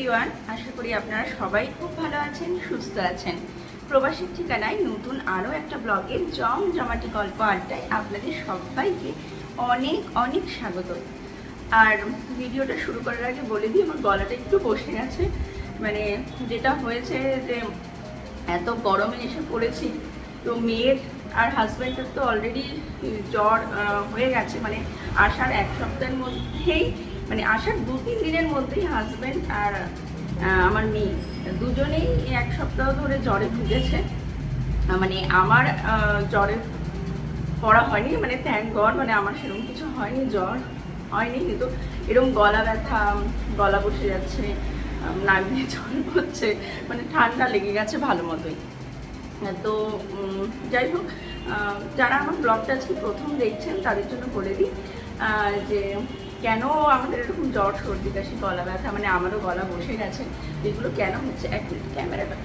Everyone আশা করি আপনারা সবাই খুব ভালো আছেন, সুস্থ আছেন। প্রবাসীর ঠিকানায় নতুন আরও একটা ব্লগের জম জমাটি গল্প আড্ডায় আপনাদের সবাইকে অনেক অনেক স্বাগত। আর ভিডিওটা শুরু করার আগে বলে দিই, আমার গলাটা একটু বসে গেছে। মানে যেটা হয়েছে যে এত গরমে এসে পড়েছি, তো মেয়ের আর হাজব্যান্ডের তো অলরেডি জ্বর হয়ে গেছে। মানে আসার এক সপ্তাহের মধ্যেই মানে আসার দু তিন দিনের মধ্যেই হাজব্যান্ড আর আমার মেয়ে, দুজনেই এক সপ্তাহ ধরে জ্বরে ভুগেছে। মানে আমার জ্বরে পড়া হয়নি মানে থ্যাংক গড মানে আমার সেরকম কিছু হয়নি, জ্বর হয়নি, কিন্তু এরকম গলা ব্যথা, গলা বসে যাচ্ছে নাক দিয়ে জল হচ্ছে মানে ঠান্ডা লেগে গেছে ভালো মতোই। তো যাই হোক যারা আমার ব্লগটা আজকে প্রথম দেখছেন, তাদের জন্য বলে দিই যে কেন আমাদের এরকম জ্বর সর্দি কাশি গলা ব্যথা মানে আমারও গলা বসে গেছে এগুলো কেন হচ্ছে? এক মিনিট ক্যামেরাটা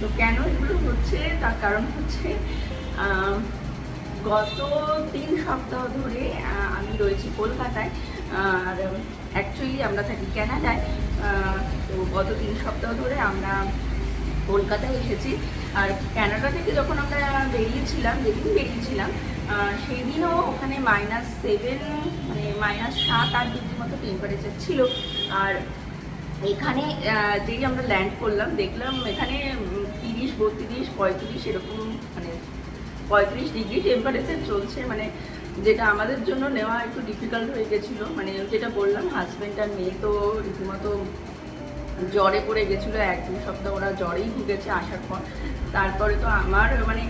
তো কেন এগুলো হচ্ছে? তার কারণ হচ্ছে গত তিন সপ্তাহ ধরে আমি রয়েছি কলকাতায় আর অ্যাকচুয়ালি আমরা থাকি কানাডায় আহ, তো গত তিন সপ্তাহ ধরে আমরা কলকাতায় এসেছি। আর কানাডা থেকে যখন আমরা বেরিয়েছিলাম যেদিন বেরিয়েছিলাম সেই দিনও ওখানে মাইনাস সেভেন মানে মাইনাস সাত আট ডিগ্রি মতো টেম্পারেচার ছিল। আর এখানে যেই আমরা ল্যান্ড করলাম, দেখলাম এখানে তিরিশ, বত্রিশ, পঁয়ত্রিশ এরকম মানে পঁয়ত্রিশ ডিগ্রি টেম্পারেচার চলছে। মানে যেটা আমাদের জন্য নেওয়া একটু ডিফিকাল্ট হয়ে গেছিল। মানে যেটা বললাম হাজব্যান্ড আর মেয়ে তো রীতিমতো জ্বরে পড়ে গেছিল। এক দু সপ্তাহ ওরা জ্বরেই ভুগেছে আসার পর। তারপরে তো আমার মানে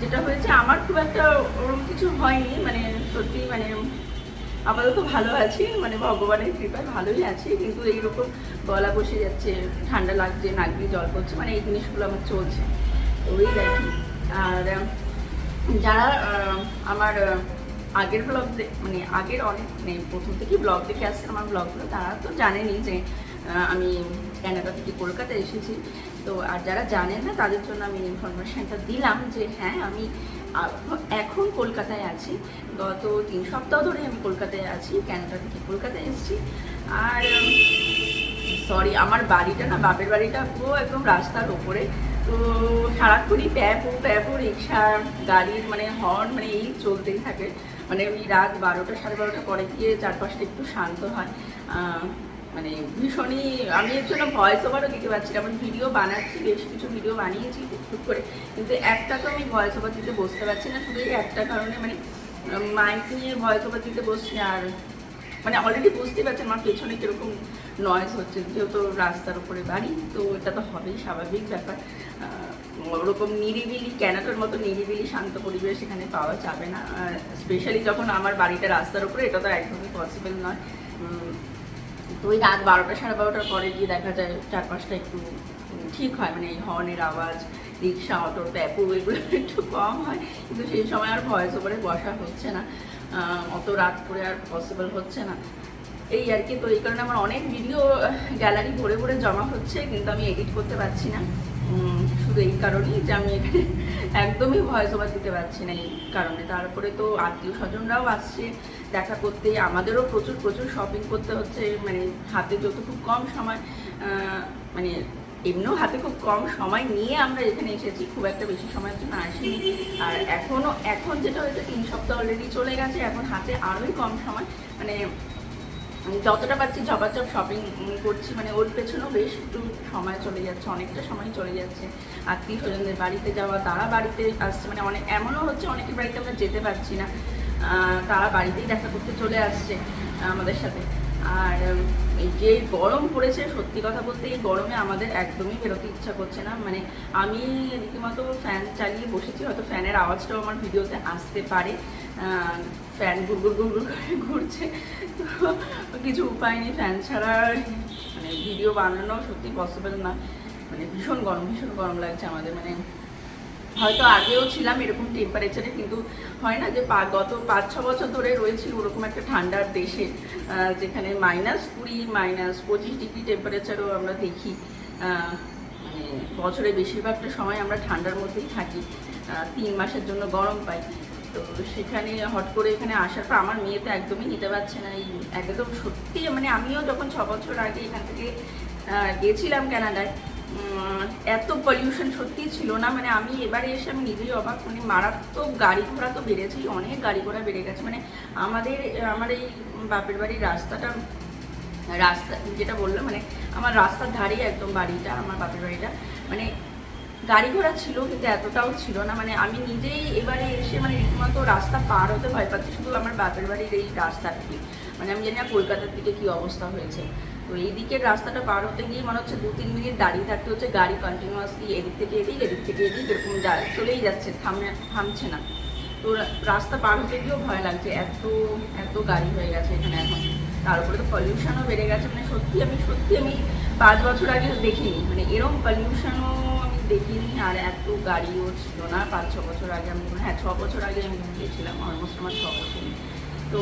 যেটা হয়েছে, আমার খুব একটা ওরকম কিছু হয়নি। মানে সত্যি মানে আপাতত ভালো আছি মানে ভগবানের কৃপায় ভালোই আছি, কিন্তু এইরকম গলা বসে যাচ্ছে, ঠান্ডা লাগছে, নাক দিয়ে জল পড়ছে মানে এই জিনিসগুলো আমার চলছে। ওই আর কি। আর যারা আমার আগের ব্লগ মানে আগের অনেক মানে প্রথম থেকে ব্লগ দেখে আসছে আমার ব্লগগুলো তারা তো জানেনি যে আমি ক্যানাডা থেকে কলকাতায় এসেছি। তো আর যারা জানেন না, তাদের জন্য আমি ইনফরমেশনটা দিলাম যে হ্যাঁ আমি এখন কলকাতায় আছি। গত তিন সপ্তাহ ধরে আমি কলকাতায় আছি ক্যানাডা থেকে কলকাতায় এসেছি। আর সরি আমার বাড়িটা না, বাপের বাড়িটা পুরো একদম রাস্তার ওপরে। তো সারাক্ষণই প্যাপো প্যাপো রিক্সা, গাড়ির মানে হর্ন মানে এই চলতেই থাকে। মানে ওই রাত বারোটা, সাড়ে বারোটা পরে গিয়ে চারপাশটা একটু শান্ত হয়। মানে ভীষণই, আমি এর জন্য ভয়েস ওভারও দিতে পারছি না। আমি ভিডিও বানাচ্ছি, বেশ কিছু ভিডিও বানিয়েছি টুকটুক করে। কিন্তু একটা তো আমি ভয়েস ওভার দিতে বসতে পারছি না, শুধু এই একটা কারণে মানে মাইক নিয়ে ভয়েস ওভার দিতে বসছি আর মানে অলরেডি বুঝতে পারছেন আমার পেছনে কীরকম নয়েজ হচ্ছে। যেহেতু রাস্তার উপরে বাড়ি, তো এটা তো হবেই, স্বাভাবিক ব্যাপার। ওরকম নিরিবিলি, ক্যানাটার মতো নিরিবিলি শান্ত পরিবেশ এখানে পাওয়া যাবে না। স্পেশালি যখন আমার বাড়িটা রাস্তার উপরে, এটা তো একদমই পসিবল নয়। তো ওই রাত বারোটা, সাড়ে বারোটার পরে গিয়ে দেখা যায় চারপাশটা একটু ঠিক হয়। মানে এই হর্নের আওয়াজ, রিক্সা, অটো, ট্যাপু, এগুলো একটু কম হয়। কিন্তু সেই সময় আর ভয়েস ওপরে বসা হচ্ছে না। অত রাত করে আর পসিবল হচ্ছে না। এই আর কি, তো এই কারণে আমার অনেক ভিডিও গ্যালারি ভরে ভরে জমা হচ্ছে, কিন্তু আমি এডিট করতে পারছি না। শুধু এই কারণেই যে আমি এখানে একদমই ভয়েস ওভার দিতে পারছি না এই কারণে। তারপরে তো আত্মীয় স্বজনরাও আসছে দেখা করতে, আমাদেরও প্রচুর প্রচুর শপিং করতে হচ্ছে মানে হাতে যত খুব কম সময় মানে এমনিও হাতে খুব কম সময় নিয়ে আমরা এখানে এসেছি, খুব একটা বেশি সময়ের জন্য আসিনি। আর এখনও এখন যেটা হয়েছে, তিন সপ্তাহ অলরেডি চলে গেছে, এখন হাতে আরোই কম সময় মানে যতটা পাচ্ছি ঝপাঝপ শপিং করছি মানে ওর পেছনেও বেশ একটু সময় চলে যাচ্ছে, অনেকটা সময় চলে যাচ্ছে। আত্মীয় স্বজনদের বাড়িতে যাওয়া, তারা বাড়িতে আসছে মানে অনেক, এমনও হচ্ছে অনেকের বাড়িতে আমরা যেতে পারছি না। তারা বাড়িতেই দেখা করতে চলে আসছে আমাদের সাথে। আর যে গরম পড়েছে, সত্যি কথা বলতে এই গরমে আমাদের একদমই বেরোতে ইচ্ছা করছে না। মানে আমি রীতিমতো ফ্যান চালিয়ে বসেছি, হয়তো ফ্যানের আওয়াজটাও আমার ভিডিওতে আসতে পারে। ফ্যান গুড়গুড় গুড়গুড় করে ঘুরছে। তো, কিছু উপায় নেই, ফ্যান ছাড়া মানে ভিডিও বানানো সত্যি পসিবল না। মানে ভীষণ গরম ভীষণ গরম লাগছে আমাদের। মানে হয়তো আগেও ছিলাম এরকম টেম্পারেচারে কিন্তু হয় না যে গত পাঁচ ছ বছর ধরে রয়েছি ওরকম একটা ঠান্ডার দেশে যেখানে মাইনাস কুড়ি মাইনাস পঁচিশ ডিগ্রি টেম্পারেচারও আমরা দেখি। মানে বছরে বেশিরভাগটা সময় আমরা ঠান্ডার মধ্যেই থাকি তিন মাসের জন্য গরম পাই। তো সেখানে হট করে এখানে আসার পর আমার মেয়ে তো একদমই নিতে পারছে না এই একদম সত্যি মানে আমিও যখন ছ বছর আগে এখান থেকে গেছিলাম কানাডায় উম, এত পলিউশন সত্যি ছিল না। মানে আমি এবারে এসে আমি নিজেই অবাক মানে মারাত্মক গাড়ি ঘোড়া তো বেড়েছেই, অনেক গাড়ি ঘোড়া বেড়ে গেছে। মানে আমাদের, আমার এই বাপের বাড়ির রাস্তাটা, রাস্তা, যেটা বললাম মানে আমার রাস্তার ধারেই একদম বাড়িটা, আমার বাপের বাড়িটা। মানে গাড়ি ঘোড়া ছিল, কিন্তু এতটাও ছিল না। মানে আমি নিজেই এবারে এসে মানে রীতিমতো রাস্তা পার হতে ভয় পাচ্ছি, শুধু আমার বাপের বাড়ির এই রাস্তাটি মানে আমি জানি না কলকাতার দিকে কী অবস্থা হয়েছে। তো এই রাস্তাটা পার হতে গিয়ে মনে হচ্ছে দু, তিন মিনিট দাঁড়িয়ে থাকতে হচ্ছে, গাড়ি কন্টিনিউয়াসলি এদিক থেকে এদিক এদিক থেকে এদিক, এরকম চলেই যাচ্ছে, থামে, থামছে না। তো রাস্তা পার হতে গিয়েও ভয় লাগছে, এত এত গাড়ি হয়ে গেছে এখানে এখন। তার উপরে তো পলিউশনও বেড়ে গেছে মানে সত্যি আমি সত্যি আমি পাঁচ বছর আগে দেখিনি মানে এরকম পলিউশনও আমি দেখিনি, আর এত গাড়িও ছিল না। পাঁচ, ছ বছর আগে আমি হ্যাঁ ছ বছর আগে আমি গিয়েছিলাম অলমোস্ট আমার ছ বছর। তো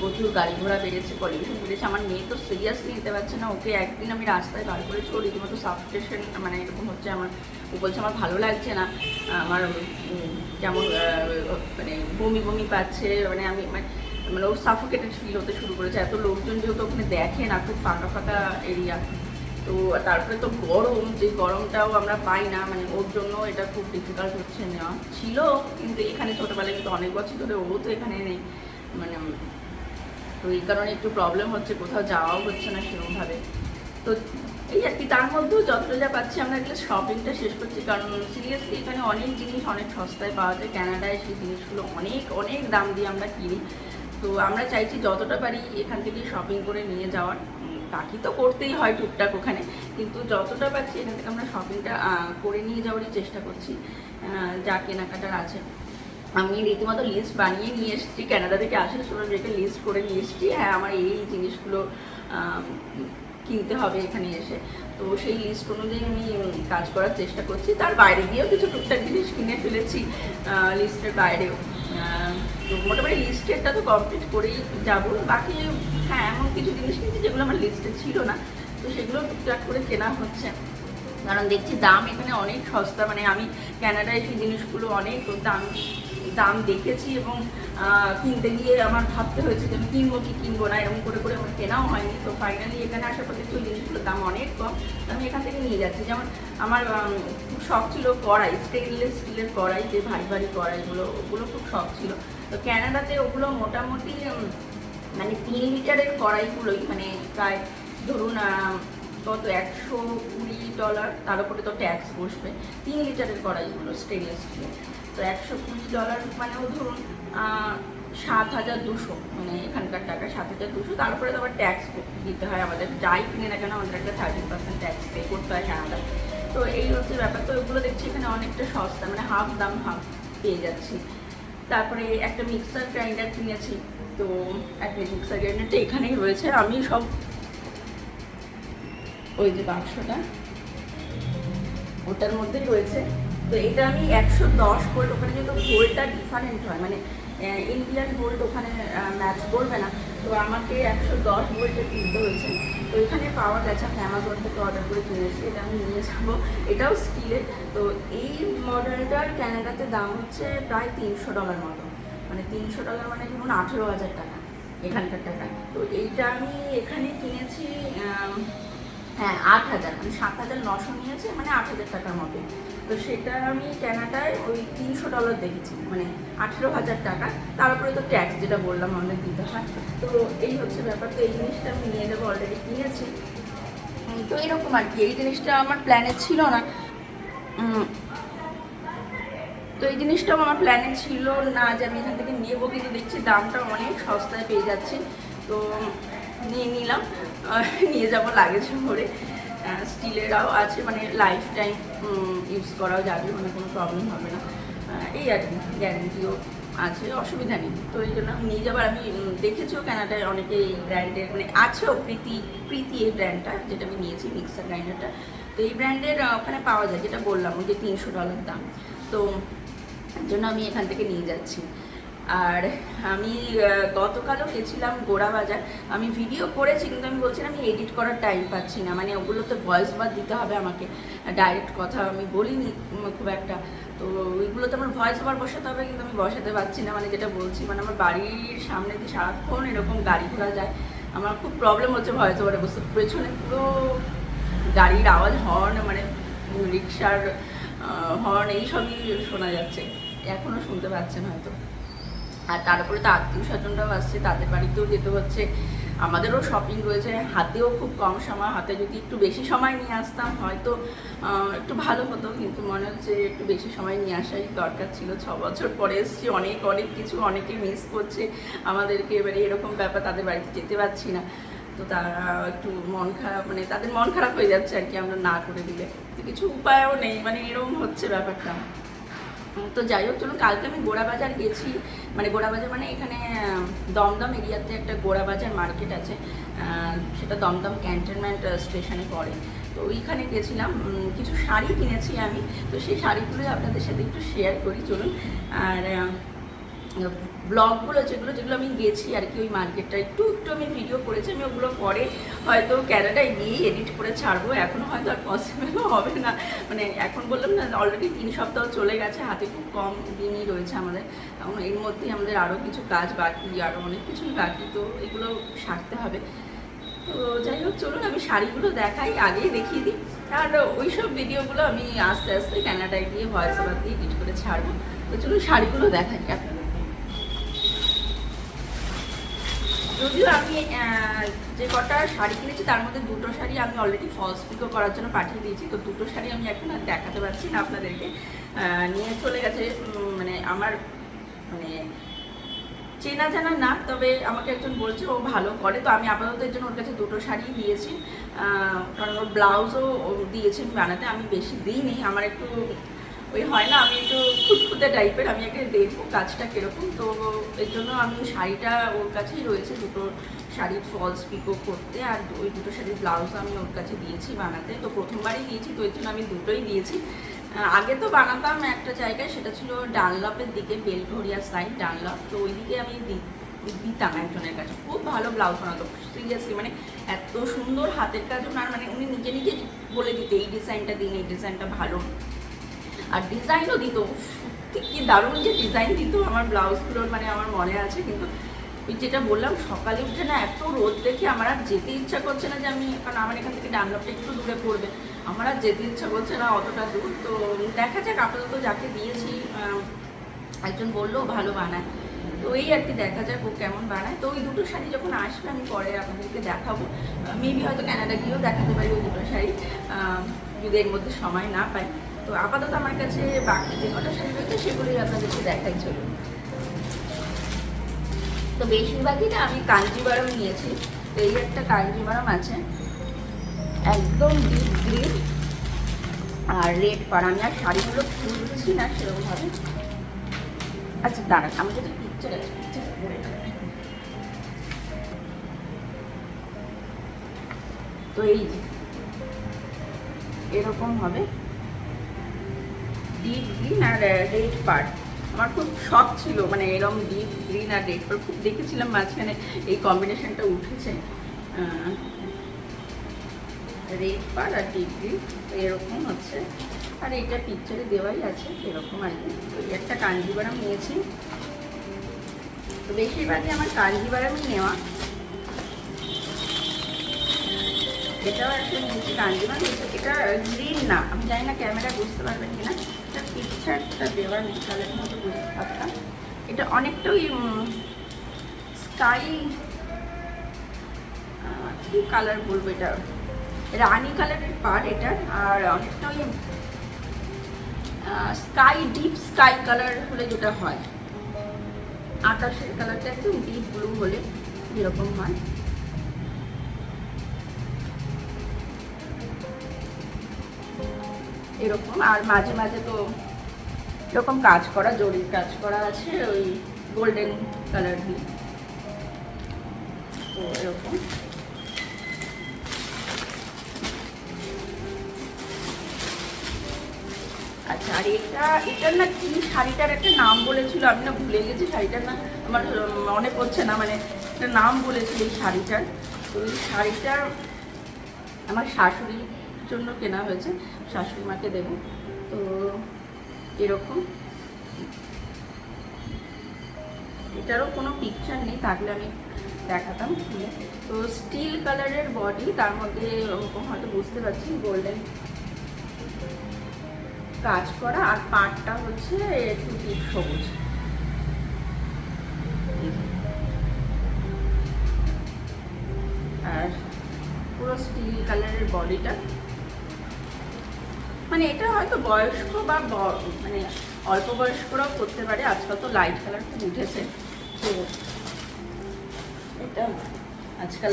প্রচুর গাড়ি ঘোড়া বেড়েছে পলিউশন বেড়েছে। আমার মেয়ে তো সিরিয়াসলি নিতে পারছে না। ওকে একদিন আমি রাস্তায় বার করেছি, ও রীতিমতো সাবস্টেশন মানে এরকম হচ্ছে আমার। ও বলছে, আমার ভালো লাগছে না। আমার কেমন মানে বমি বমি পাচ্ছে। মানে আমি মানে মানে ও সাফোকেটেড ফিল হতে শুরু করেছে। এত লোকজন যেহেতু ওখানে দেখে না, খুব ফাঁকা ফাঁকা এরিয়া তো তারপরে তো গরম, যে গরমটাও আমরা পাই না মানে ওর জন্য এটা খুব ডিফিকাল্ট হচ্ছে নেওয়া। ছিল, কিন্তু এখানে ছোটোবেলায় কিন্তু অনেক বছর ধরে ও তো এখানে নেই। মানে তো এই কারণে একটু প্রবলেম হচ্ছে, কোথাও যাওয়াও হচ্ছে না সেরকমভাবে। তো এই আর কি, তার মধ্যেও যতটা যা পাচ্ছি আমরা এগুলো শপিংটা শেষ করছি, কারণ সিরিয়াসলি এখানে অনেক জিনিস অনেক সস্তায় পাওয়া যায়। ক্যানাডায় সেই জিনিসগুলো অনেক অনেক দাম দিয়ে আমরা কিনি। তো আমরা চাইছি যতটা পারি এখান থেকে শপিং করে নিয়ে যাওয়ার। বাকি তো করতেই হয় টুকটাক ওখানে। কিন্তু যতটা পারছি এখান থেকে আমরা শপিংটা করে নিয়ে যাওয়ারই চেষ্টা করছি যা কেনাকাটার আছে। আমি রীতিমতো লিস্ট বানিয়ে নিয়ে এসেছি। ক্যানাডা থেকে আসার সময় যেটা লিস্ট করে নিয়ে এসেছি। হ্যাঁ আমার এই জিনিসগুলো কিনতে হবে এখানে এসে। তো সেই লিস্ট অনুযায়ী আমি কাজ করার চেষ্টা করছি। তার বাইরে গিয়েও কিছু টুকটাক জিনিস কিনে ফেলেছি লিস্টের বাইরেও। তো মোটামুটি লিস্টেরটা তো কমপ্লিট করেই যাব। বাকি হ্যাঁ এমন কিছু জিনিস কিনছি যেগুলো আমার লিস্টে ছিল না। তো সেগুলো টুকটাক করে কেনা হচ্ছে। কারণ দেখছি দাম এখানে অনেক সস্তা। মানে আমি ক্যানাডায় সেই জিনিসগুলো অনেক দাম দাম দেখেছি এবং কিনতে গিয়ে আমার ভাবতে হয়েছে যে আমি কিনবো কি কিনবো না, এরকম করে করে আমার কেনাও হয়নি। তো ফাইনালি এখানে আসার পর দেখছি জিনিসগুলোর দাম অনেক কম। আমি এখান থেকে নিয়ে যাচ্ছি। যেমন আমার খুব শখ ছিল কড়াই স্টেনলেস স্টিলের কড়াই, যে ভারী ভারী কড়াইগুলো, ওগুলো খুব শখ ছিল। তো ক্যানাডাতে ওগুলো মোটামুটি মানে তিন লিটারের কড়াইগুলোই মানে প্রায় ধরুন কত, একশো কুড়ি ডলার তার উপরে তো ট্যাক্স বসবে। তিন লিটারের কড়াইগুলো স্টেনলেস স্টিলের তো একশো কুড়ি ডলার মানেও ধরুন সাত হাজার দুশো মানে এখানকার টাকা, সাত হাজার দুশো। তারপরে তো আবার ট্যাক্স দিতে হয় আমাদের, যাই কিনে না কেন আমাদের একটা থার্টিন পার্সেন্ট ট্যাক্স পে করতে হয় কানাডা তো এই হচ্ছে ব্যাপার। তো এগুলো দেখছি এখানে অনেকটা সস্তা মানে হাফ দাম হাফ পেয়ে যাচ্ছি। তারপরে একটা মিক্সার গ্রাইন্ডার কিনেছি। তো একটা মিক্সার গ্রাইন্ডারটা এখানেই রয়েছে। আমি সব ওই যে বাক্সটা ওটার মধ্যেই রয়েছে। তো এটা আমি একশো দশ ভোল্ট ওখানে যেহেতু ভোল্টটা ডিফারেন্ট হয়। মানে ইন্ডিয়ান ভোল্ট ওখানে ম্যাচ করবে না। তো আমাকে একশো দশ ভোল্টে কিনতে হয়েছে। তো এখানে পাওয়া গেছে, আমি অ্যামাজন থেকে অর্ডার করে কিনেছি এটা আমি নিয়ে যাব। এটাও স্টিলের তো এই মডেলটার ক্যানাডাতে দাম হচ্ছে প্রায় তিনশো ডলার মতো। মানে তিনশো ডলার মানে ধরুন আঠেরো হাজার টাকা, এখানকার টাকা। তো এইটা আমি এখানে কিনেছি হ্যাঁ আট হাজার। মানে সাত হাজার নশো নিয়েছে মানে আট হাজার টাকার মতো তো সেটা আমি কেনাটায় ওই তিনশো ডলার দেখেছি মানে আঠেরো হাজার টাকা। তার উপরে তো ট্যাক্স যেটা বললাম আমাদের দিতে হয়। তো এই হচ্ছে ব্যাপার। তো এই জিনিসটা আমি নিয়ে যাব অলরেডি কিনেছি। উম, তো এরকম আর কি। এই জিনিসটা আমার প্ল্যানে ছিল না। তো এই জিনিসটাও আমার প্ল্যানে ছিল না যে আমি এখান থেকে নেব কিন্তু দেখছি দামটা অনেক সস্তায় পেয়ে যাচ্ছি। তো নিয়ে নিলাম। নিয়ে যাব লাগেছে ভরে স্টিলেরাও আছে মানে লাইফ টাইম ইউজ করাও যাবে মানে কোনো প্রবলেম হবে না। এই আর কি গ্যারেন্টিও আছে, অসুবিধা নেই। তো এই জন্য নিয়ে যাবার আমি দেখেছিও কানাডায় অনেকে এই ব্র্যান্ডের মানে আছেও প্রীতি প্রীতি এই ব্র্যান্ডটা যেটা আমি নিয়েছি মিক্সার গ্রাইন্ডারটা তো এই ব্র্যান্ডের ওখানে পাওয়া যায়, যেটা বললাম, ওই যে তিনশো ডলার দাম। তো জন্য আমি এখান থেকে নিয়ে যাচ্ছি। আর আমি গতকালও গেছিলাম গোড়া বাজার। আমি ভিডিও করেছি, কিন্তু আমি বলছিলাম আমি এডিট করার টাইম পাচ্ছি না। মানে ওগুলো তো ভয়েস বার দিতে হবে আমাকে। ডাইরেক্ট কথা আমি বলিনি খুব একটা। তো ওইগুলোতে আমার ভয়েস ওভার বসাতে হবে, কিন্তু আমি বসাতে পারছি না। মানে যেটা বলছি মানে আমার বাড়ির সামনে দিয়ে সারাক্ষণ এরকম গাড়ি ঘোড়া যায়। আমার খুব প্রবলেম হচ্ছে ভয়েস ওভারে বসতে। পেছনে পুরো গাড়ির আওয়াজ হর্ন মানে রিক্সার হর্ন এইসবই শোনা যাচ্ছে। এখনও শুনতে পাচ্ছেন হয়তো। আর তারপরে তো আত্মীয় স্বজনরাও আসছে, তাদের বাড়িতেও যেতে হচ্ছে। আমাদেরও শপিং রয়েছে, হাতেও খুব কম সময়, হাতে যদি একটু বেশি সময় নিয়ে আসতাম, হয়তো একটু ভালো হতো। কিন্তু মনে হচ্ছে একটু বেশি সময় নিয়ে আসাই দরকার ছিল। ছ বছর পরে এসেছি, অনেক অনেক কিছু অনেকে মিস করছে। আমাদেরকে এবারে এরকম ব্যাপার, তাদের বাড়িতে যেতে পারছি না। তো তারা একটু মন খারাপ মানে তাদের মন খারাপ হয়ে যাচ্ছে আর কি, আমরা না করে দিলে। কিছু উপায়ও নেই মানে এরকম হচ্ছে ব্যাপারটা। তো যাই হোক, চলুন, কালকে আমি গোড়াবাজার গেছি। মানে গোড়াবাজার মানে এখানে দমদম এরিয়াতে একটা গোড়া বাজার মার্কেট আছে। সেটা দমদম ক্যান্টনমেন্ট স্টেশনে পড়ে। তো ওইখানে গেছিলাম। কিছু শাড়ি কিনেছি আমি। তো সেই শাড়িগুলোই আপনাদের সাথে একটু শেয়ার করি, চলুন। আর ব্লগগুলো যেগুলো যেগুলো আমি গেছি আর কি ওই মার্কেটটা। একটু একটু আমি ভিডিও করেছি, আমি ওগুলো পরে হয়তো ক্যানাডায় গিয়ে এডিট করে ছাড়বো। এখনও হয়তো আর পসিবলও হবে না। মানে এখন বললাম না অলরেডি তিন সপ্তাহ চলে গেছে, হাতে খুব কম দিনই রয়েছে আমাদের। এর মধ্যেই আমাদের আরও কিছু কাজ বাকি আরও অনেক কিছুই বাকি, তো এগুলো সারতে হবে। তো যাই হোক, চলুন আমি শাড়িগুলো দেখাই, আগেই দেখিয়ে দিই। আর ওই সব ভিডিওগুলো আমি আস্তে আস্তে ক্যানাডায় গিয়ে ভয়েস দিয়ে এডিট করে ছাড়বো। তো চলুন শাড়িগুলো দেখাই আপনাদের যদিও আমি যে কটা শাড়ি কিনেছি, তার মধ্যে দুটো শাড়ি আমি অলরেডি ফলস পিকো করার জন্য পাঠিয়ে দিয়েছি। তো দুটো শাড়ি আমি এখন আর দেখাতে পারছি না আপনাদেরকে। নিয়ে চলে গেছে মানে আমার মানে চেনা জানা না, তবে আমাকে একজন বলছে, ও ভালো করে। তো আমি আপাতত এর জন্য ওর কাছে দুটো শাড়ি দিয়েছি কারণ ওর ব্লাউজও দিয়েছে বানাতে। আমি বেশি দিইনি। আমার একটু ওই হয় না, আমি একটু খুঁতখুঁতে টাইপের আমি আগে দেখব কাজটা কীরকম। তো এর জন্য আমি শাড়িটা ওর কাছেই রয়েছে, দুটো শাড়ির ফলস পিকো করতে, আর ওই দুটো শাড়ির ব্লাউজ আমি ওর কাছে দিয়েছি বানাতে। তো প্রথমবারই দিয়েছি, তো এর জন্য আমি দুটোই দিয়েছি। আগে তো বানাতাম একটা জায়গায়, সেটা ছিল ডানলপের দিকে বেলঘরিয়া সাইড ডানলপ তো ওইদিকে আমি দিতাম একজনের কাছে। খুব ভালো ব্লাউজ বানাতো। সিরিয়াসলি মানে এত সুন্দর হাতের কাজ ওনার মানে উনি নিজে নিজে বলে দিতে, এই ডিজাইনটা দিন, এই ডিজাইনটা ভালো। আর ডিজাইনও দিত। ঠিক কি দারুণ যে ডিজাইন দিত। আমার ব্লাউজগুলোর মানে আমার মনে আছে, কিন্তু যেটা বললাম, সকালে উঠে না এত রোদ দেখে আমার আর যেতে ইচ্ছা করছে না যে আমি, কারণ আমার এখান থেকে ডানলপটা একটু দূরে পড়বে। আমার আর যেতে ইচ্ছা করছে না অতটা দূর। তো দেখা যাক, আপাতত যাকে দিয়েছি একজন বলল ভালো বানায়। তো এই আর কি, দেখা যাক ও কেমন বানায়। তো ওই দুটো শাড়ি যখন আসবে, আমি পরে আপনাদেরকে দেখাবো। মেবি হয়তো ক্যানাডা গিয়েও দেখাতে পারি ওই দুটো শাড়ি। যদি এর মধ্যে সময় না পাই। তো আপাতত আমার কাছে বাকি যে কটা শাড়ি রয়েছে, সেগুলোই আপনাদেরকে দেখাই চলুন। তো বেশিরভাগই না আমি কাঞ্জিবারম নিয়েছি। তো এই একটা কাঞ্জিবারম আছে। একদম ডিপ গ্রিন আর রেড পার। আমি আর শাড়িগুলো খুলছি না সেরকমভাবে। আচ্ছা দাঁড়ান, আমি যদি পিকচার আছে তো এই এরকম হবে। ডিপ গ্রিন আর রেড পার্ট আমার খুব শখ ছিল মানে এরকম ডিপ গ্রিন আর রেড পার্ট খুব দেখেছিলাম মাঝখানে এই কম্বিনেশনটা উঠেছে। রেড পার্ট আর ডিপ গ্রিন এরকম হচ্ছে। আর এইটা পিকচারে দেওয়াই আছে এরকম আর কি। একটা কাঞ্জিবারাম নিয়েছি। তো বেশিরভাগই আমার কাঞ্জিবারামই নেওয়া। এটাও একটা নিচে কাঞ্জিবারাম। এটা গ্রিন না, আমি জানি না ক্যামেরা বুঝতে পারবেন কিনা। এটা দেওয়ার নেই মতো বুঝতে এটা অনেকটা ওই স্কাই কি কালার বলব এটা? রানি কালারের পার এটা, আর অনেকটা ওই স্কাই ডিপ স্কাই কালার হলে যেটা হয়। আকাশের কালারটা একটু ডিপ ব্লু হলে যেরকম হয়। এরকম, আর মাঝে মাঝে তো এরকম কাজ করা, জরির কাজ করা আছে, ওই গোল্ডেন কালার দিয়ে। তো এরকম। আচ্ছা আর এটা, এটার না কি শাড়িটার একটা নাম বলেছিল? আমি না ভুলে গেছি, শাড়িটার না আমার মনে পড়ছে না মানে একটা নাম বলেছিল এই শাড়িটার। তো এই শাড়িটা আমার শাশুড়ির জন্য কেনা হয়েছে শাশুড়ি মাকে দেবো। তো এরকম। এটারও কোনো পিকচার নেই, থাকলে আমি দেখাতাম খুলে। তো স্টিল কালারের বডি তার মধ্যে ওরকম হয়তো বুঝতে পারছি গোল্ডেন কাজ করা। আর পাটটা হচ্ছে একটু ডিপ সবুজ। আর পুরো স্টিল কালারের বডিটা মানে এটা হয়তো বয়স্ক বা মানে অল্প বয়স্করাও করতে পারে। আজকাল তো লাইট কালার খুব উঠেছে। তো এটা আজকাল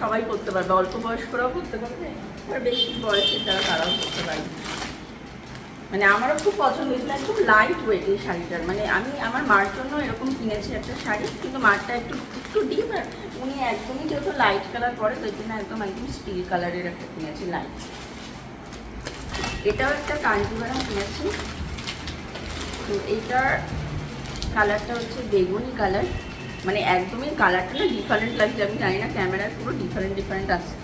সবাই করতে পারবে অল্প বয়স্করাও করতে পারবে আর বেশি বয়সের যারা তারাও করতে পারবে। মানে আমারও খুব পছন্দ হয়েছিল একদম লাইট ওয়েট এই শাড়িটার। মানে আমি, আমার মার জন্য এরকম কিনেছি একটা শাড়ি, কিন্তু মারটা একটু একটু ডিপ আর উনি একদমই যেহেতু লাইট কালার পরে, তো জন্য একদম একদম স্টিল কালারের একটা কিনেছি লাইট এটাও একটা কাঞ্জিভারাম কিনেছি তো এইটার কালারটা হচ্ছে বেগুনি কালার মানে একদমই কালারটা না ডিফারেন্ট লাগছে, আমি জানি না ক্যামেরায় পুরো ডিফারেন্ট ডিফারেন্ট আছে।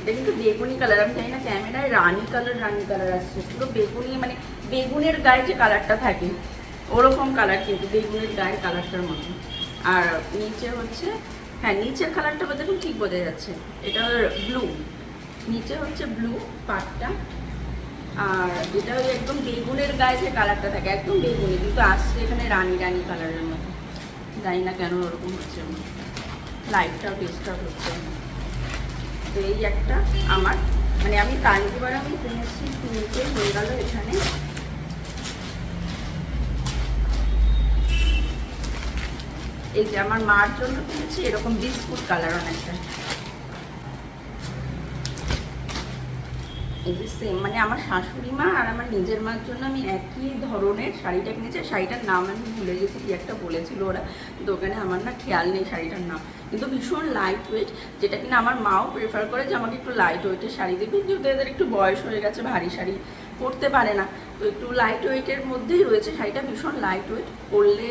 এটা কিন্তু বেগুনি কালার আমি জানি না ক্যামেরায় রানি কালার রানি কালার আসছে। পুরো বেগুনি মানে বেগুনের গায়ে যে কালারটা থাকে, ওরকম কালার কিন্তু, বেগুনের গায়ের কালারটার মতো আর নিচে হচ্ছে হ্যাঁ নিচের কালারটা দেখুন ঠিক বোঝা যাচ্ছে। এটা ব্লু নিচে হচ্ছে ব্লু পাটটা। আর এটা ওই একদম বেগুনের গায়ে যে কালারটা থাকে, একদম বেগুনি, কিন্তু আসছে এখানে রানি রানি কালারের মতো। জানি না কেন ওরকম হচ্ছে লাইটটাও ডিস্টার্ব হচ্ছে তো এই একটা আমার মানে আমি কাঞ্জিবার আমি কিনেছি কিনতে হয়ে গেল এখানে। এই যে আমার মার জন্য কিনেছি, এরকম বিস্কুট কালার অনেকটা এই সেম মানে আমার শাশুড়ি মা আর আমার নিজের মার জন্য আমি একই ধরনের শাড়িটা কিনেছি। শাড়িটার নাম আমি ভুলে গেছি, কি একটা বলেছিল ওরা। দোকানে আমার না খেয়াল নেই শাড়িটার নাম। কিন্তু ভীষণ লাইট ওয়েট যেটা কিনা আমার মাও প্রেফার করে যে আমাকে একটু লাইট ওয়েটের শাড়ি দেবে। যেহেতু এদের একটু বয়স হয়ে গেছে, ভারী শাড়ি পরতে পারে না। তো একটু লাইট ওয়েটের মধ্যেই রয়েছে শাড়িটা, ভীষণ লাইট ওয়েট পরলে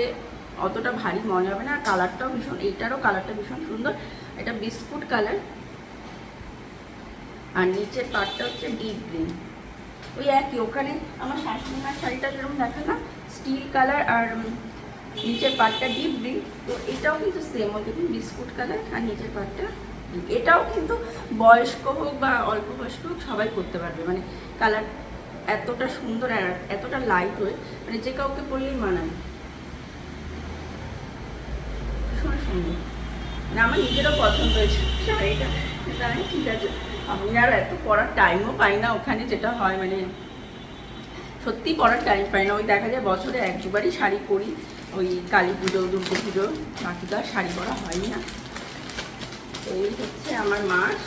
অতটা ভারী মনে হবে না। আর কালারটাও ভীষণ, এইটারও কালারটা ভীষণ সুন্দর। এটা বিস্কুট কালার আর নিচের পাটটা হচ্ছে ডিপ গ্রিন ওই একই, ওখানে আমার শাশুড়ি মার শাড়িটা যেরকম দেখে না স্টিল কালার আর নিচের পাটটা ডিপ গ্রিন তো এটাও কিন্তু সেম ওই দেখুন বিস্কুট কালার আর নিচের পাটটা এটাও কিন্তু বয়স্ক হোক বা অল্প বয়স্ক হোক, সবাই করতে পারবে। মানে কালার এতটা সুন্দর আর এতটা লাইট হয়ে মানে যে কাউকে পরলেই মানায় ভীষণ সুন্দর মানে আমার নিজেরও পছন্দ হয়েছে শাড়িটা। তাই ঠিক আছে। আমি আর এত পড়ার টাইমও পাই না ওখানে যেটা হয় মানে সত্যি পড়ার টাইম পাই না। ওই দেখা যায় বছরে এক দুবারই শাড়ি পরি, ওই কালী পুজো, দুর্গা পুজো বাকি তো আর শাড়ি পরা হয় না। তো এই হচ্ছে আমার মাস,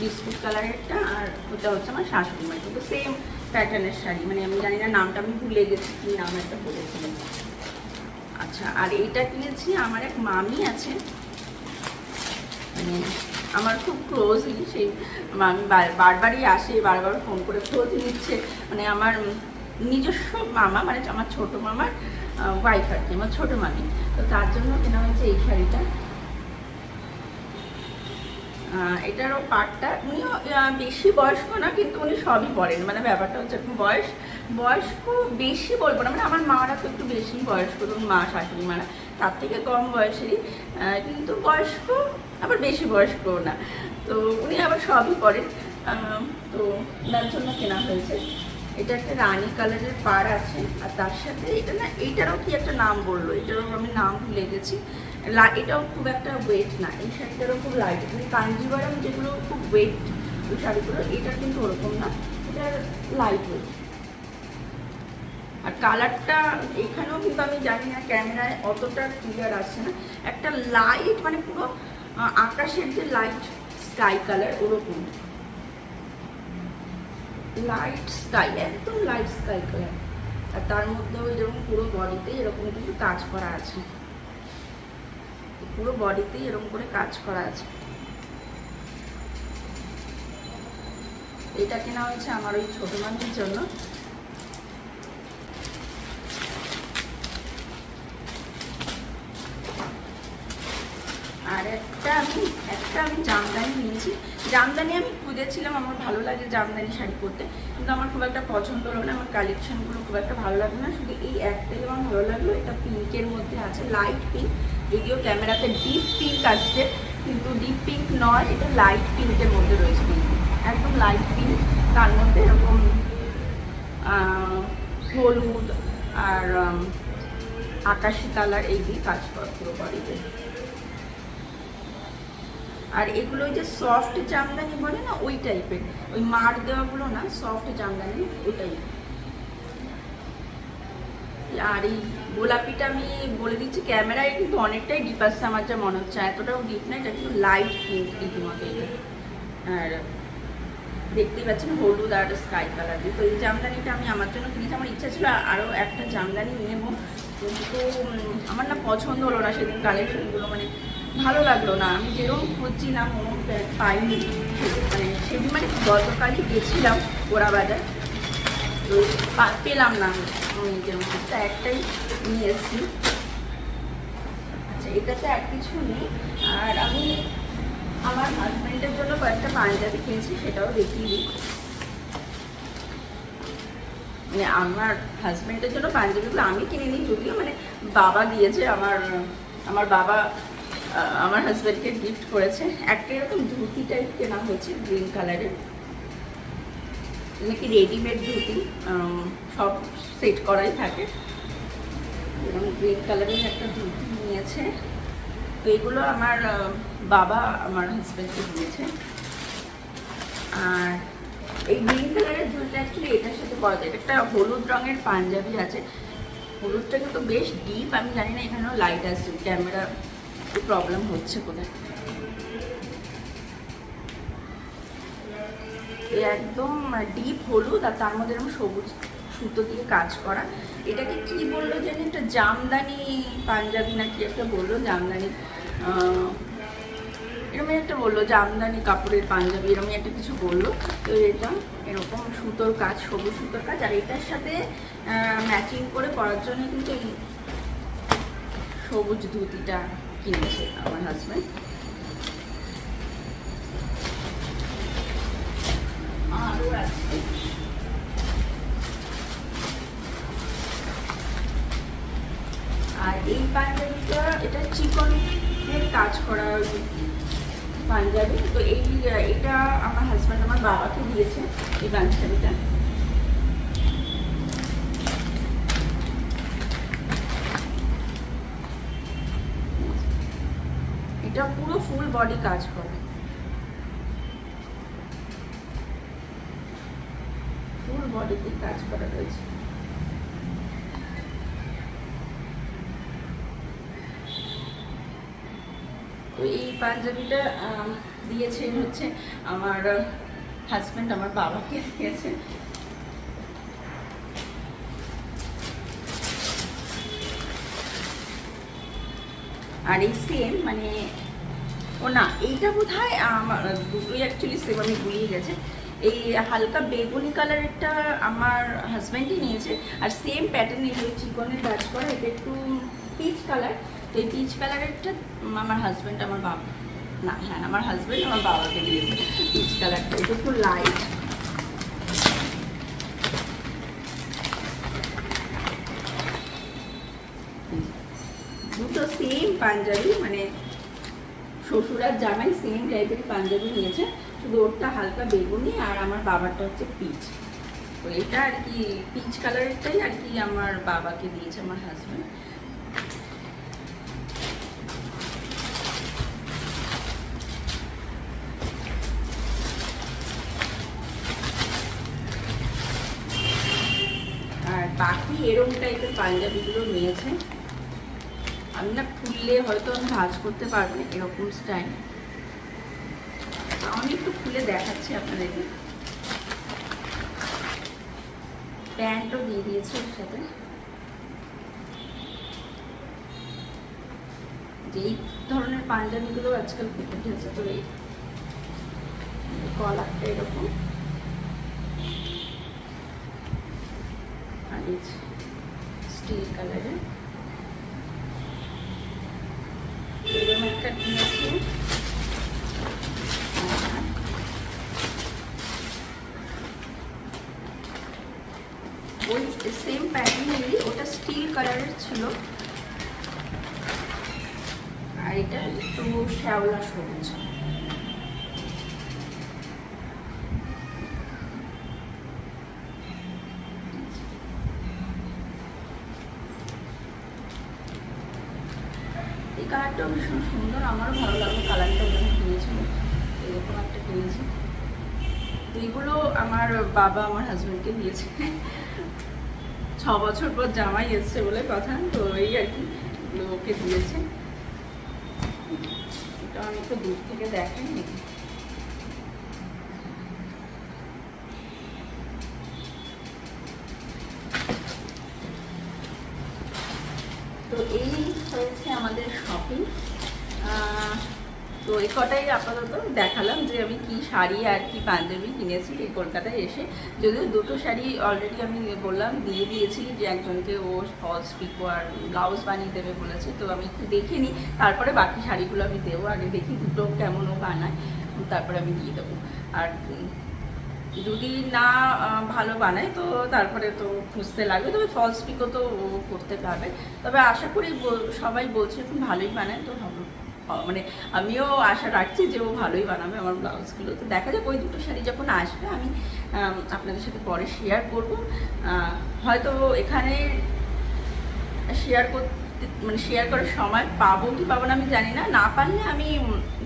বিস্কুট কালারেরটা আর ওটা হচ্ছে আমার শাশুড়ি মায়ের কিন্তু সেম প্যাটার্নের শাড়ি। মানে আমি জানি না নামটা, আমি ভুলে গেছি কি নাম একটা বলেছিলেন আচ্ছা আর এইটা কিনেছি, আমার এক মামি আছে। মানে আমার খুব ক্লোজই সেই বার- বারবারই আসে, বারবার ফোন করে খোঁজ নিচ্ছে। মানে আমার নিজস্ব মামা মানে আমার ছোট মামার ওয়াইফ আর কি, আমার ছোটো মামি। তো তার জন্য কেনা হয়েছে এই শাড়িটা। এটারও পাটটা, উনিও বেশি বয়স্ক না, কিন্তু উনি সবই পড়েন মানে ব্যাপারটা হচ্ছে একটু বয়স, বয়স্ক বেশি বলব না মানে আমার মারা তো একটু বেশি বয়স্ক মা, শাশুড়ি মারা, তার থেকে কম বয়সেরই। কিন্তু বয়স্ক আবার বেশি বয়স্কও না। তো উনি আবার সবই আহ, তো ওনার জন্য কেনা হয়েছে। এটা একটা রানী কালারের পাড় আছে আর তার সাথে এটা না এইটারও কি একটা নাম বলল? এটারও আমি নাম ভুলে গেছি। এটাও খুব একটা ওয়েট না। এই শাড়িটারও খুব লাইট মানে কাঞ্জিবারম যেগুলো খুব ওয়েট ওই শাড়িগুলো এটা কিন্তু ওরকম না। এটা লাইট ওয়েট আর কালারটা এখানেও কিন্তু আমি জানি না ক্যামেরায় অতটা ক্লিয়ার আসছে না। একটা লাইট মানে পুরো আকাশের যে লাইট স্কাই কালার ওরকম। লাইট স্কাই একদম লাইট স্কাই কালার আর তার মধ্যেও এরকম পুরো বডিতে এরকম কিন্তু কাজ করা আছে। পুরো বডিতেই এরকম করে কাজ করা আছে। এটা কেনা হয়েছে আমার ওই ছোটো মানুষের জন্য আর একটা আমি একটা আমি জামদানি নিয়েছি। জামদানি আমি খুঁজেছিলাম, আমার ভালো লাগে জামদানি শাড়ি পরতে। কিন্তু আমার খুব একটা পছন্দ হলো না, আমার কালেকশনগুলো খুব একটা ভালো লাগল না। শুধু এই একটাই আমার ভালো লাগল, এটা পিঙ্কের মধ্যে আছে লাইট পিঙ্ক যদিও ক্যামেরাতে ডিপ পিঙ্ক আসছে, কিন্তু ডিপ পিঙ্ক নয়, এটা লাইট পিঙ্কের মধ্যে রয়েছে পিঙ্ক একদম লাইট পিঙ্ক তার মধ্যে এরকম হলুদ আর আকাশি কালার এই দিয়ে কাজ করা আর এগুলো যে সফট জামদানি বলে না, ওই টাইপের ওই মার দেওয়াগুলো না সফট জামদানি, ওই টাইপের আর এই গোলাপিটা আমি বলে দিচ্ছি, ক্যামেরায় কিন্তু অনেকটাই ডিপ আসছে, আমার যা মনে হচ্ছে। এতটাও ডিপ না, এটা লাইট পিঙ্ক রীতিমতো আর দেখতেই পাচ্ছেন, হলুদ আর স্কাই কালার দিয়ে। তো এই জামদানিটা আমি আমার জন্য কিনেছি। আমার ইচ্ছা ছিল আরও একটা জামদানি নেব। কিন্তু আমার না পছন্দ হলো না সেদিন কালেকশনগুলো মানে ভালো লাগল না। আমি যেরকম খুঁজছিলাম ওরকম পাইনি। মানে সেদিন মানে গতকালই গেছিলাম ওরা বাজার তো পেলাম না আমি যেরকম একটা একটাই নিয়ে এসেছি। আচ্ছা এটাতে আর কিছু নেই। আর আমি আমার হাজব্যান্ডের জন্য কয়েকটা পাঞ্জাবি কিনেছি, সেটাও দেখিয়ে দিই। মানে আমার হাজব্যান্ডের জন্য পাঞ্জাবিগুলো আমি কিনে নিই যদিও মানে বাবা দিয়েছে, আমার আমার বাবা আমার হাজব্যান্ডকে গিফট করেছে। একটা এরকম ধুতি টাইপ কেনা হয়েছে গ্রিন কালারের নাকি রেডিমেড ধুতি সব সেট করাই থাকে। এবং গ্রিন কালারের একটা ধুতি নিয়েছে। তো এগুলো আমার বাবা আমার হাজব্যান্ডকে দিয়েছে। আর এই গ্রিন কালারের ধুতিটা অ্যাকচুয়ালি এটার সাথে পরা যায়। একটা হলুদ রঙের পাঞ্জাবি আছে। হলুদটা কিন্তু বেশ ডিপ আমি জানি না, এখানেও লাইট আসছে ক্যামেরা একটু প্রবলেম হচ্ছে এ একদম ডিপ হলুদ আর তার মধ্যে এরকম সবুজ সুতো দিয়ে কাজ করা। এটাকে কি বলল জানি একটা জামদানি পাঞ্জাবি না কি একটা বলল জামদানি আহ, এরকম একটা বলল জামদানি কাপড়ের পাঞ্জাবি এরকম একটা কিছু বলল। তো এটা এরকম সুতোর কাজ সবুজ সুতোর কাজ আর এটার সাথে ম্যাচিং করে পরার জন্য কিন্তু এই সবুজ ধুতিটা কিনেছে আমার হাজব্যান্ড আছে আর এই পাঞ্জাবিটা, এটা চিকনের কাজ করা পাঞ্জাবি। তো এই, এটা আমার হাজব্যান্ড আমার বাবাকে দিয়েছে, এই পাঞ্জাবিটা। এটা পুরো ফুল বডি কাজ করে ফুল বডিতে কাজ করা রয়েছে। তো এই পাঞ্জাবিটা দিয়েছে হচ্ছে আমার হাজব্যান্ড আমার বাবাকে দিয়েছে। আর এই সেম মানে ও না, এইটা বোধ হয় আমার দুটোই অ্যাকচুয়ালি সেম আমি গুলিয়ে গেছে। এই হালকা বেগুনি কালারেরটা আমার হাজব্যান্ডই নিয়েছে, আর সেম প্যাটার্নের ওই চিকনের কাজ করে, এটা একটু পিচ কালার তো এই পিচ কালারেরটা আমার হাজব্যান্ড আমার বাবা, না হ্যাঁ আমার হাজব্যান্ড আমার বাবাকে দিয়েছে পিচ কালারটা এটা একটু লাইট দুটো সেম পাঞ্জাবি মানে শ্বশুর আর জামাই সেম টাইপের পাঞ্জাবি নিয়েছে। শুধু ওরটা হালকা বেগুনি আর আমার বাবারটা হচ্ছে পিচ তো এটা আর কি পিচ কালারেরটাই আর কি আমার বাবাকে দিয়েছে আমার হাজব্যান্ড আর বাকি এরকম টাইপের পাঞ্জাবিগুলো নিয়েছে। আমি না ফুললে হয়তো আমি ভাজ করতে পারব না এরকম স্টাইল আমি একটু খুলে দেখাচ্ছি আপনাদেরকে। প্যান্টও দিয়ে দিয়েছি ওর সাথে। যেই ধরনের পাঞ্জাবিগুলো আজকাল উঠেছে তো এই কলারটা এরকম। আর স্টিল কালারের একটা আর ওই সেম প্যাটার্নেরই ওটা স্টিল কালারের ছিল। আর এটা একটু শ্যাওলা সবুজ এই কালারটাও ভীষণ সুন্দর আমারও ভালো লাগল কালারটা ওখানে কিনেছিল, এরকম একটা কিনেছি। তো এগুলো আমার বাবা আমার হাজব্যান্ডকে দিয়েছে। ছ বছর পর জামাই এসছে বলে কথা, তো এই আর কি ওকে দিয়েছে। এটা আমি একটু দূর থেকে দেখাই নাকি তো এই হয়েছে আমাদের শপিং তো এই কটাই আপাতত দেখালাম যে আমি কি শাড়ি আর কি পাঞ্জাবি কিনেছি এই কলকাতায় এসে। যদিও দুটো শাড়ি অলরেডি আমি বললাম, দিয়ে দিয়েছি যে একজনকে ও ফলস পিকো আর ব্লাউজ বানিয়ে দেবে বলেছে, তো আমি একটু দেখে নিই। তারপরে বাকি শাড়িগুলো আমি দেবো, আগে দেখি দুটো কেমন ও বানায়, তারপরে আমি দিয়ে দেবো। আর যদি না ভালো বানায়, তো তারপরে তো খুঁজতে লাগবে। তবে ফলস পিকও তো করতে পারবে। তবে আশা করি সবাই বলছে এখন ভালোই বানায়, তো মানে আমিও আশা রাখছি যে ও ভালোই বানাবে আমার ব্লাউজগুলো। তো দেখা যাক ওই দুটো শাড়ি যখন আসবে, আমি আপনাদের সাথে পরে শেয়ার করব। হয়তো এখানে শেয়ার করতে মানে শেয়ার করার সময় পাবো কি পাবো না আমি জানি না। না পারলে আমি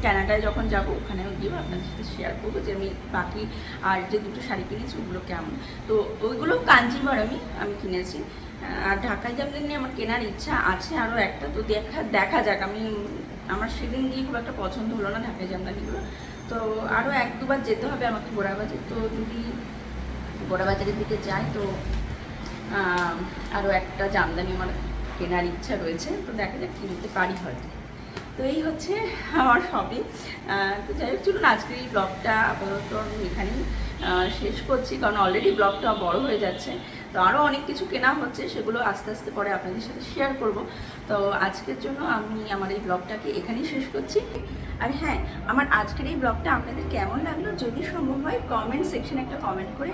ক্যানাডায় যখন যাব, ওখানেও গিয়ে আপনাদের সাথে শেয়ার করব যে আমি বাকি আর যে দুটো শাড়ি কিনেছি, ওগুলো কেমন। তো ওইগুলো কাঞ্জিভারমই আমি আমি কিনেছি। আর ঢাকায় নিয়ে আমার কেনার ইচ্ছা আছে আরও একটা, তো দেখা দেখা যাক। আমি আমার সেদিন গিয়ে খুব একটা পছন্দ হলো না ঢাকায় জামদানিগুলো তো আরও এক দুবার যেতে হবে আমাকে গোড়াবাজার তো যদি গোড়াবাজারের দিকে যাই, তো আরও একটা জামদানি আমার কেনার ইচ্ছা রয়েছে। তো দেখা যাক কিনতে পারি হয়তো। তো এই হচ্ছে আমার শপিং তো যাই হোক, চলুন আজকের এই ব্লগটা আপাতত এখানেই শেষ করছি। কারণ অলরেডি ব্লগটা বড় হয়ে যাচ্ছে। তো আরও অনেক কিছু কেনা হচ্ছে, সেগুলো আস্তে আস্তে পরে আপনাদের সাথে শেয়ার করব। তো আজকের জন্য আমি আমার এই ব্লগটাকে এখানেই শেষ করছি। আর হ্যাঁ আমার আজকের এই ব্লগটা আপনাদের কেমন লাগল? যদি সম্ভব হয় কমেন্ট সেকশনে একটা কমেন্ট করে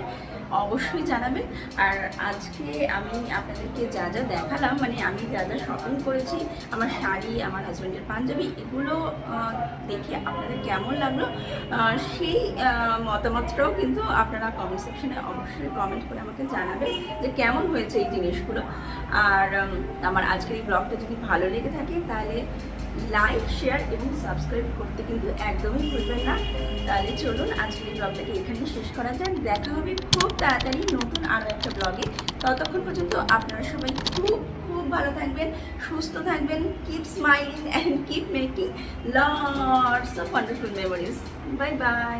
অবশ্যই জানাবেন আর আজকে আমি আপনাদেরকে যা যা দেখালাম মানে আমি যা যা শপিং করেছি, আমার শাড়ি, আমার হাজব্যান্ডের পাঞ্জাবি, এগুলো দেখে আপনাদের কেমন লাগল? সেই মতামতটাও কিন্তু আপনারা কমেন্ট সেকশনে অবশ্যই কমেন্ট করে আমাকে জানাবেন যে কেমন হয়েছে এই জিনিসগুলো। আর আমার আজকের এই ব্লগটা যদি ভালো লেগে থাকে, তাহলে লাইক শেয়ার এবং সাবস্ক্রাইব করতে কিন্তু একদমই ভুলবেন না। তাহলে চলুন আজকের ব্লগটাকে এখানে শেষ করা যাক। দেখা হবে খুব তাড়াতাড়ি নতুন আরও একটা ব্লগে ততক্ষণ পর্যন্ত আপনারা সবাই খুব খুব ভালো থাকবেন, সুস্থ থাকবেন। Keep smiling and keep making lots of wonderful memories bye bye